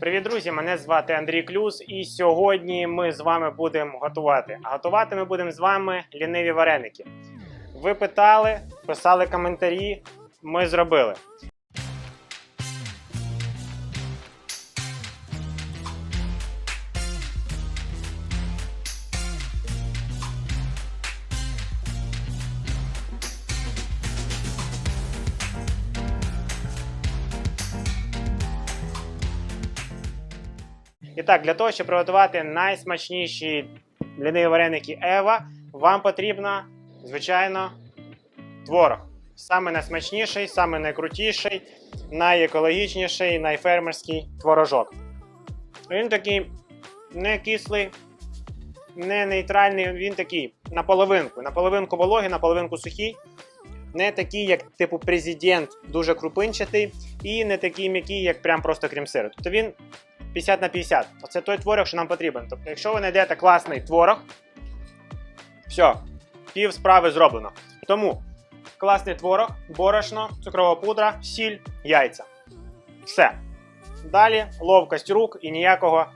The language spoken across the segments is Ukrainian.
Привіт, друзі! Мене звати Андрій Клюс, і сьогодні ми з вами будемо готувати. А готувати ми будемо з вами ліниві вареники. Ви питали, писали коментарі, ми зробили. І так, для того, щоб приготувати найсмачніші ліниві вареники Ева, вам потрібно, звичайно, творог. Саме найсмачніший, саме найкрутіший, найекологічніший, найфермерський творожок. Він такий не кислий, не нейтральний, він такий наполовинку. Наполовинку вологий, наполовинку сухий. Не такий, як типу президент, дуже крупинчатий, і не такий м'який, як прям просто крем-сир. Тобто він 50 на 50. Оце той творог, що нам потрібен. Тобто, якщо ви знайдете класний творог, все, пів справи зроблено. Тому класний творог, борошно, цукрова пудра, сіль, яйця. Все. Далі ловкость рук і ніякого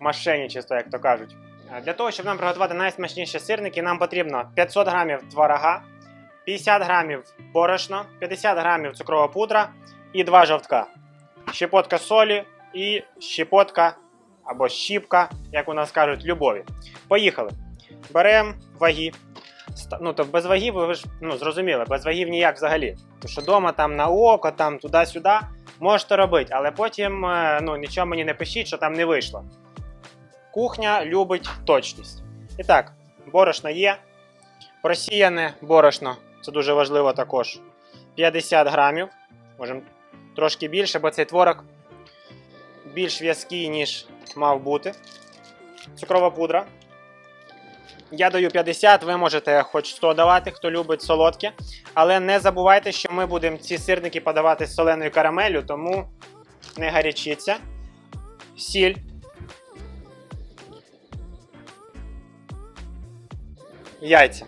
мошенничества, як то кажуть. Для того, щоб нам приготувати найсмачніші сирники, нам потрібно 500 грамів творога, 50 грамів борошна, 50 грамів цукрова пудра і 2 жовтка. Щепотка солі, і щепотка або щіпка, як у нас кажуть, любові. Поїхали. Беремо ваги. Ну, то без вагів, ви ж ну, зрозуміли, без вагів ніяк взагалі. Тому що вдома там на око, там туди-сюди можете робити, але потім е, ну, нічого мені не пишіть, що там не вийшло. Кухня любить точність. І так, борошно є. Просіяне борошно, це дуже важливо також. 50 грамів. Можемо трошки більше, бо цей творог більш в'язкий, ніж мав бути. Цукрова пудра. Я даю 50, ви можете хоч 100 давати, хто любить солодке. Але не забувайте, що ми будемо ці сирники подавати з соленою карамеллю, тому не гарячіться. Сіль. Яйця.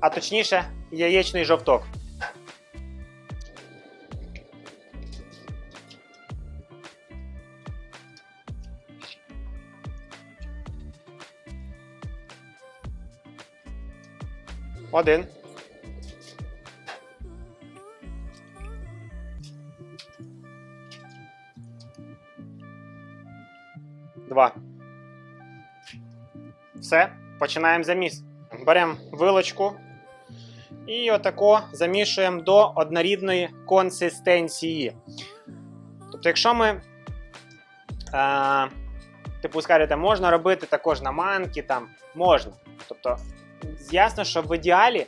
А точніше, яєчний жовток. Один. Два. Все. Починаємо заміс. Беремо вилочку і отако замішуємо до однорідної консистенції. Тобто, якщо ми. Е, типу, скажете, можна робити також на манки, там можна. Тобто, ясно, що в ідеалі,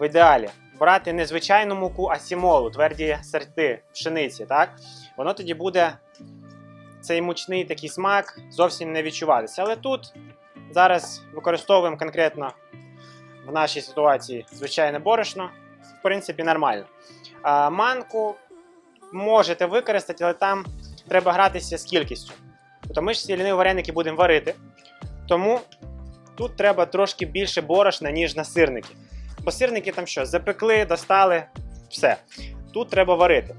в ідеалі брати не звичайну муку, а сімолу, тверді сорти пшениці, так? Воно тоді буде цей мучний такий смак зовсім не відчуватися. Але тут зараз використовуємо конкретно в нашій ситуації звичайне борошно, в принципі, нормально. А, манку можете використати, але там треба гратися з кількістю. Тобто ми ж ці ліниві вареники будемо варити. Тому тут треба трошки більше борошна, ніж на сирники. Бо сирники там що, запекли, достали, все. Тут треба варити.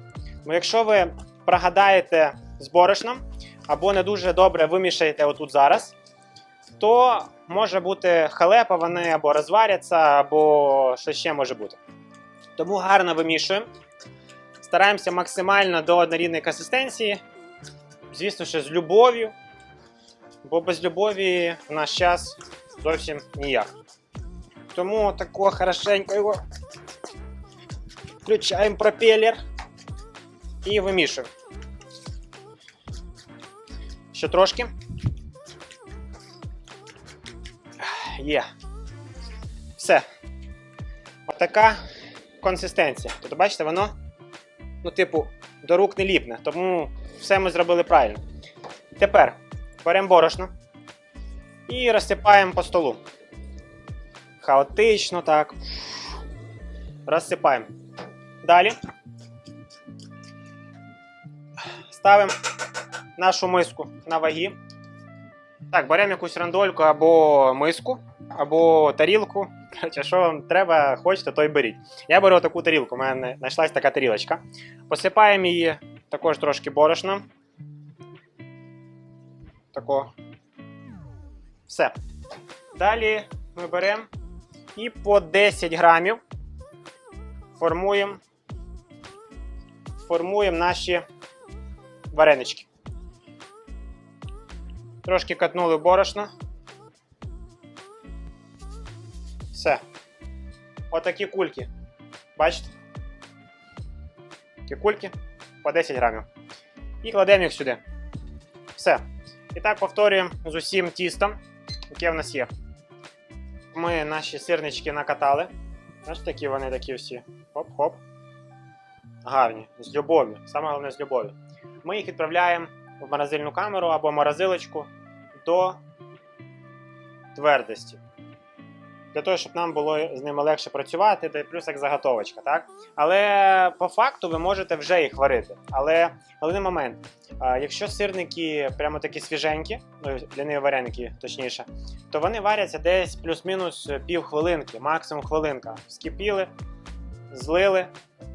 Ну, якщо ви прогадаєте з борошном або не дуже добре вимішаєте отут зараз, то може бути халепа, вони або розваряться, або що ще може бути. Тому гарно вимішуємо. Стараємося максимально до однорідної консистенції. Звісно, що з любов'ю. Бо без любові в наш час зовсім ніяк. Тому тако хорошенько його включаємо пропелер і вимішуємо. Ще трошки. Є. Все. Отака консистенція. Тобто, бачите, воно, ну, типу, до рук не ліпне. Тому все ми зробили правильно. Тепер беремо борошно і розсипаємо по столу. Хаотично так. Розсипаємо. Далі ставимо нашу миску на ваги. Так, беремо якусь рандольку або миску, або тарілку. Що вам треба, хочете, то й беріть. Я беру таку тарілку, у мене знайшлась така тарілочка. Посипаємо її також трошки борошном. такого. Все. Далі ми беремо і по 10 грамів формуємо формуємо наші варенички. Трошки катнули борошна. Все. Отакі кульки. Бачите? Такі кульки по 10 грамів. І кладемо їх сюди. Все. І так повторюємо з усім тістом, яке в нас є. Ми наші сирнички накатали. Знаєш, такі вони такі всі. Хоп-хоп. Гарні. З любов'ю. Саме головне з любов'ю. Ми їх відправляємо в морозильну камеру або морозилочку до твердості. Для того, щоб нам було з ними легше працювати, та й плюс як заготовочка, так? Але по факту ви можете вже їх варити. Але головний момент, якщо сирники прямо такі свіженькі, ну для них вареники, точніше, то вони варяться десь плюс-мінус пів хвилинки, максимум хвилинка. Вскипіли, злили,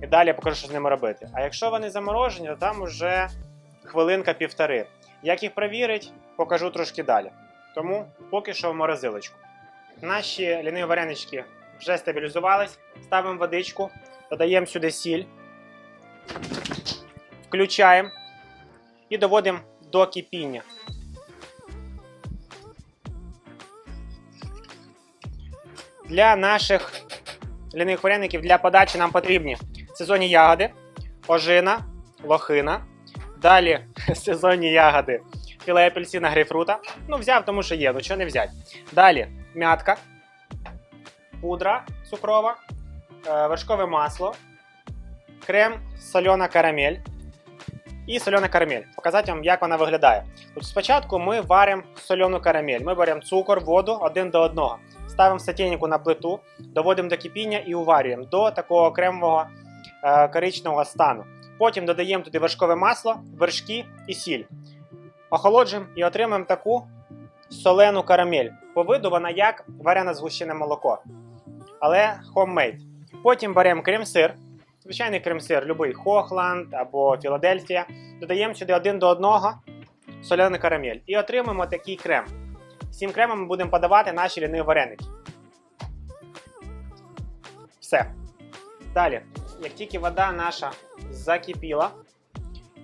і далі я покажу, що з ними робити. А якщо вони заморожені, то там вже хвилинка-півтори. Як їх перевірить, покажу трошки далі. Тому поки що в морозилочку. Наші ліниві варенички вже стабілізувались. Ставимо водичку, додаємо сюди сіль, включаємо і доводимо до кипіння. Для наших лінивих вареників для подачі нам потрібні сезонні ягоди, ожина, лохина. Далі сезонні ягоди, філе апельсина, грейпфрута. Ну, взяв, тому що є, ну чого не взяти. Далі м'ятка, пудра цукрова, е, вершкове масло, крем, сольона карамель і сольона карамель. Показати вам, як вона виглядає. Тут спочатку ми варимо соляну карамель. Ми беремо цукор, воду один до одного. Ставимо сотейнику на плиту, доводимо до кипіння і уварюємо до такого кремового е, коричневого стану. Потім додаємо туди вершкове масло, вершки і сіль. Охолоджуємо і отримаємо таку солену карамель. По виду вона як варене згущене молоко, але homemade. Потім беремо крем-сир, звичайний крем-сир, любий Хохланд або Філадельфія. Додаємо сюди один до одного соляну карамель і отримаємо такий крем. Цим кремом ми будемо подавати наші ліниві вареники. Все. Далі, як тільки вода наша закипіла,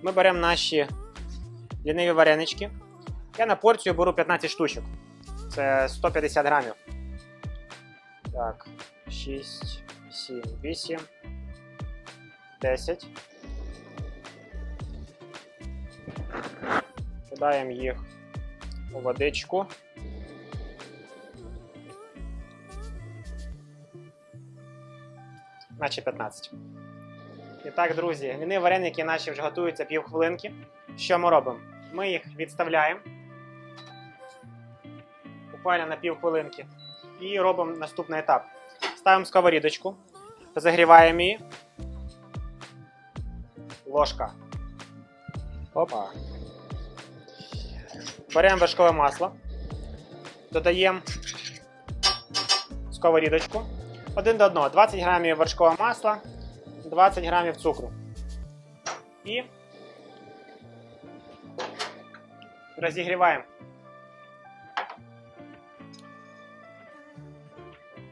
ми беремо наші ліниві варенички. Я на порцію беру 15 штучок. Це 150 грамів. Так, 6, 7, 8, 10. Кидаємо їх у водичку. Наче 15. І так, друзі, ліни вареники наші вже готуються півхвилинки. Що ми робимо? Ми їх відставляємо буквально на півхвилинки. І робимо наступний етап. Ставимо сковорідочку, загріваємо її. Ложка. Опа. Беремо вершкове масло, додаємо сковорідочку. Один до одного. 20 грамів вершкового масла, 20 грамів цукру. І розігріваємо.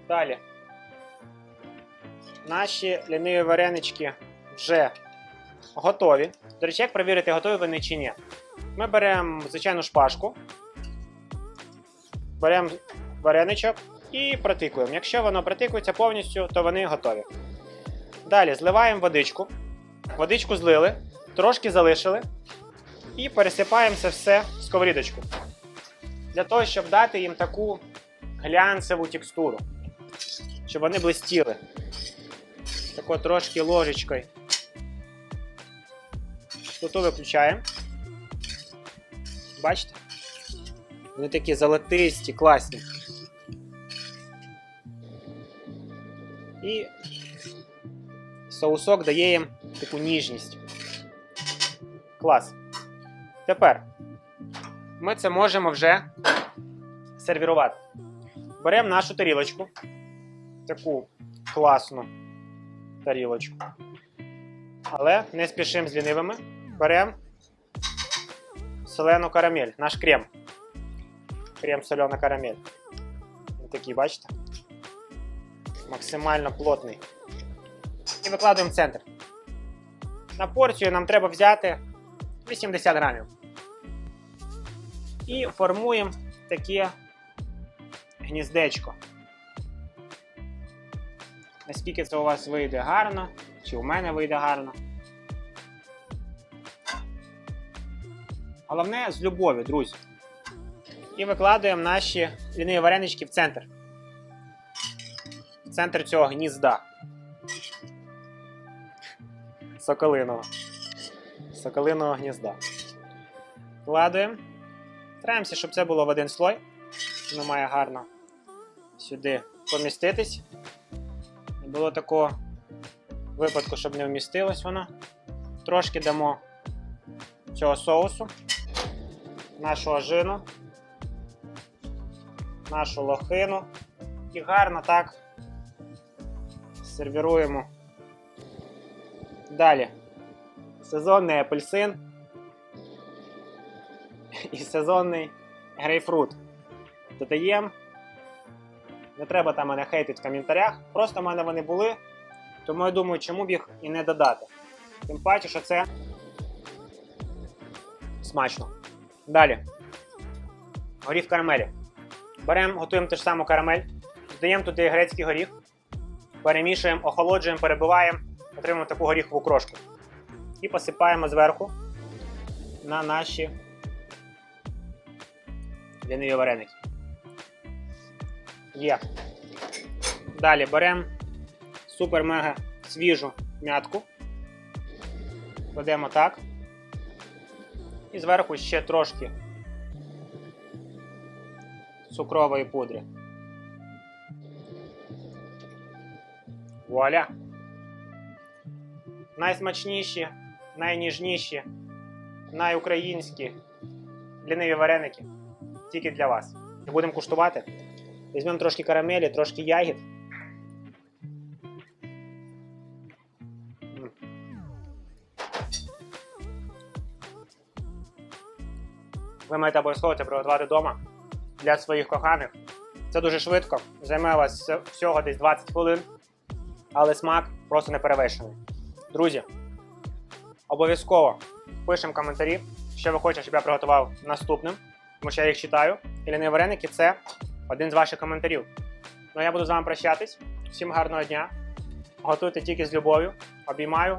Далі. Наші ліниві варенички вже готові. До речі, як перевірити, готові вони чи ні. Ми беремо звичайну шпажку, беремо вареничок і протикуємо. Якщо воно протикується повністю, то вони готові. Далі зливаємо водичку. Водичку злили, трошки залишили. І пересипаємо це все в сковорідочку. Для того, щоб дати їм таку глянцеву текстуру. Щоб вони блистіли. Тако трошки ложечкою. Плиту виключаємо. Бачите? Вони такі золотисті, класні. І соусок дає їм таку ніжність. Клас. Тепер ми це можемо вже сервірувати. Беремо нашу тарілочку. Таку класну тарілочку. Але не спішимо з лінивими. Беремо солену карамель, наш крем. крем солена карамель. Такий, бачите? Максимально плотний. І викладуємо в центр. На порцію нам треба взяти 80 грамів. І формуємо таке гніздечко. Наскільки це у вас вийде гарно, чи у мене вийде гарно. Головне з любов'ю, друзі. І викладуємо наші ліниві варенички в центр. В центр цього гнізда. Соколиного. Соколиного гнізда. Вкладуємо. Стараємося, щоб це було в один слой. Воно має гарно сюди поміститись. Не було такого випадку, щоб не вмістилось воно. Трошки дамо цього соусу, нашу ожину, нашу лохину і гарно так сервіруємо. Далі сезонний апельсин і сезонний грейпфрут. Додаємо. Не треба там мене хейтити в коментарях. Просто в мене вони були. Тому я думаю, чому б їх і не додати. Тим паче, що це смачно. Далі. Горіх карамелі. Беремо, готуємо ту ж саму карамель, додаємо туди грецький горіх, перемішуємо, охолоджуємо, перебиваємо, отримуємо таку горіхову крошку. І посипаємо зверху на наші ліниві вареники. Є. Далі беремо супер-мега свіжу м'ятку. Кладемо так. І зверху ще трошки цукрової пудри. Вуаля! Найсмачніші, найніжніші, найукраїнські ліниві вареники тільки для вас. І будемо куштувати. Візьмемо трошки карамелі, трошки ягід. Ви маєте обов'язково це приготувати вдома для своїх коханих. Це дуже швидко, займе вас всього десь 20 хвилин, але смак просто не перевершений. Друзі, обов'язково пишемо коментарі, що ви хочете, щоб я приготував наступним, тому що я їх читаю. І вареники це один з ваших коментарів. Ну а я буду з вами прощатись. Всім гарного дня. Готуйте тільки з любов'ю. Обіймаю